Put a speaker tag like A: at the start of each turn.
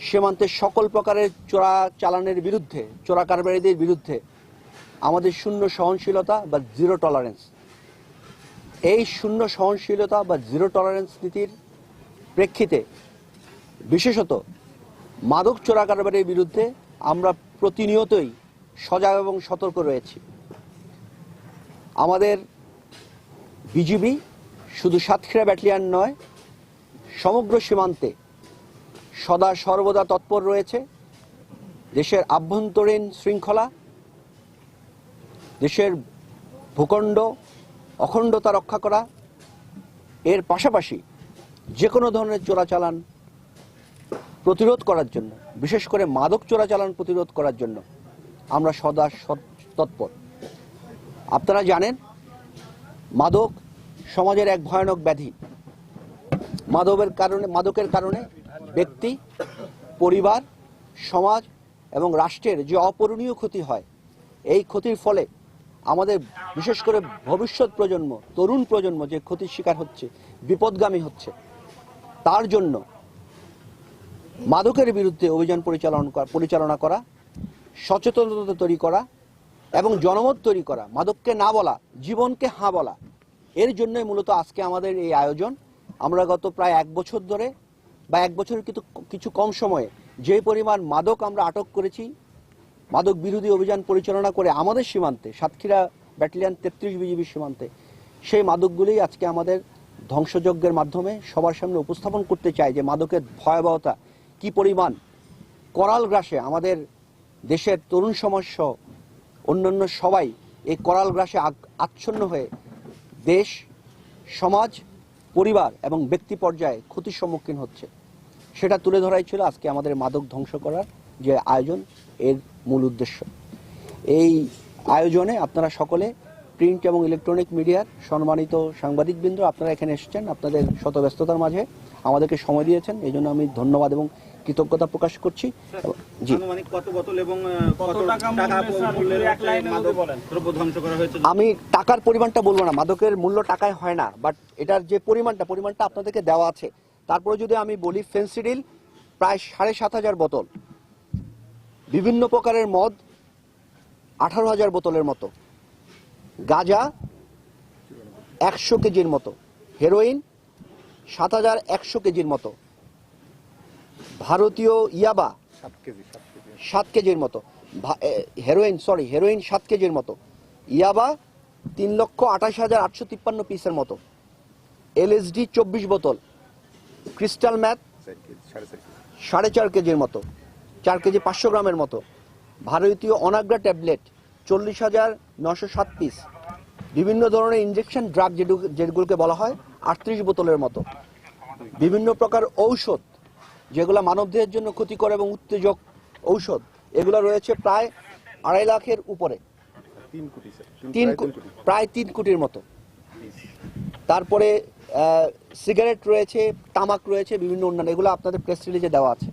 A: সীমান্তের সকল প্রকারের চোরা চালানের বিরুদ্ধে, চোরা কারবারিদের বিরুদ্ধে আমাদের শূন্য সহনশীলতা বা জিরো টলারেন্স এই শূন্য সহনশীলতা বা জিরো টলারেন্স নীতির প্রেক্ষিতে বিশেষত মাদক চোরা কারবারের বিরুদ্ধে আমরা প্রতিনিয়তই সজাগ এবং সতর্ক রয়েছি। আমাদের বিজিবি শুধু সাতক্ষীরা ব্যাটালিয়ান নয়, সমগ্র সীমান্তে সদা সর্বদা তৎপর রয়েছে। দেশের আভ্যন্তরীণ শৃঙ্খলা, দেশের ভূখণ্ড, অখণ্ডতা রক্ষা করা, এর পাশাপাশি যে কোনো ধরনের চোরাচালান প্রতিরোধ করার জন্য, বিশেষ করে মাদক চোরাচালান প্রতিরোধ করার জন্য আমরা সদা তৎপর। আপনারা জানেন, মাদক সমাজের এক ভয়ানক ব্যাধি। মাদকের কারণে মাদকের কারণে ব্যক্তি, পরিবার, সমাজ এবং রাষ্ট্রের যে অপূরণীয় ক্ষতি হয়, এই ক্ষতির ফলে আমাদের বিশেষ করে ভবিষ্যৎ প্রজন্ম, তরুণ প্রজন্ম যে ক্ষতির শিকার হচ্ছে, বিপদগামী হচ্ছে, তার জন্য মাদকের বিরুদ্ধে অভিযান পরিচালনা করা পরিচালনা করা, সচেতনতা তৈরি করা এবং জনমত তৈরি করা, মাদককে না বলা, জীবনকে হাঁ বলা, এর জন্যই মূলত আজকে আমাদের এই আয়োজন। আমরা গত প্রায় এক বছর ধরে বা এক বছরের কিন্তু কিছু কম সময়ে যে পরিমাণ মাদক আমরা আটক করেছি, মাদক বিরোধী অভিযান পরিচালনা করে আমাদের সীমান্তে, সাতক্ষীরা ব্যাটালিয়ান তেত্রিশ বিজিবি সীমান্তে, সেই মাদকগুলি আজকে আমাদের ধ্বংসযজ্ঞের মাধ্যমে সবার সামনে উপস্থাপন করতে চাই যে মাদকের ভয়াবহতা কি পরিমাণ। করাল গ্রাসে আমাদের দেশের তরুণ সমাজ সহ অন্যান্য সবাই এই করাল গ্রাসে আচ্ছন্ন হয়ে দেশ, সমাজ পরিবার এবং ব্যক্তি পর্যায়ে ক্ষতির সম্মুখীন হচ্ছে। সেটা তুলে ধরাই ছিল আজকে আমাদের মাদক ধ্বংস করার যে আয়োজন, এর মূল উদ্দেশ্য। এই আয়োজনে আপনারা সকলে প্রিন্ট এবং ইলেকট্রনিক মিডিয়ার সম্মানিত সাংবাদিকবৃন্দ আপনারা এখানে এসেছেন আপনাদের শত ব্যস্ততার মাঝে। আমাদেরকে সময় দিয়েছেন এই জন্য আমি ধন্যবাদ এবং কৃতজ্ঞতা প্রকাশ করছি। জি। আমি টাকার পরিমাণটা বলব না মাদকের মূল্য টাকায় হয় না বাট এটার যে পরিমাণটা পরিমাণটা আপনাদেরকে দেওয়া আছে। তারপরে যদি আমি বলি ফেন্সিডিল প্রায় সাড়ে সাত হাজার বোতল। বিভিন্ন প্রকারের মদ আঠারো হাজার বোতলের মতো। গাঁজা একশো কেজির মতো হেরোইন সাত হাজার একশো কেজির মতো ভারতীয় ইয়াবা সাত কেজির মতো হেরোইন সরি হেরোইন সাত কেজির মতো ইয়াবা তিন লক্ষ আঠাশ হাজার আটশো তিপ্পান্ন পিসের মতো এলএসডি চব্বিশ বোতল ক্রিস্টাল ম্যাথ সাড়ে চার কেজির মতো চার কেজি পাঁচশো গ্রামের মতো ভারতীয় অনাগ্রা ট্যাবলেট চল্লিশ হাজার নশো সাত পিস। বিভিন্ন ধরনের ইঞ্জেকশন ড্রাগ যেগুলোকে বলা হয় আটত্রিশ বোতলের মতো। বিভিন্ন প্রকার ঔষধ যেগুলো মানবদেহের জন্য ক্ষতিকর এবং উত্তেজক ঔষধ এগুলো রয়েছে প্রায় আড়াই লাখের উপরে। তিন প্রায় তিন কোটির মতো। তারপরে সিগারেট রয়েছে তামাক রয়েছে বিভিন্ন অন্যান্য এগুলো আপনাদের প্রেস রিলিজে দেওয়া আছে।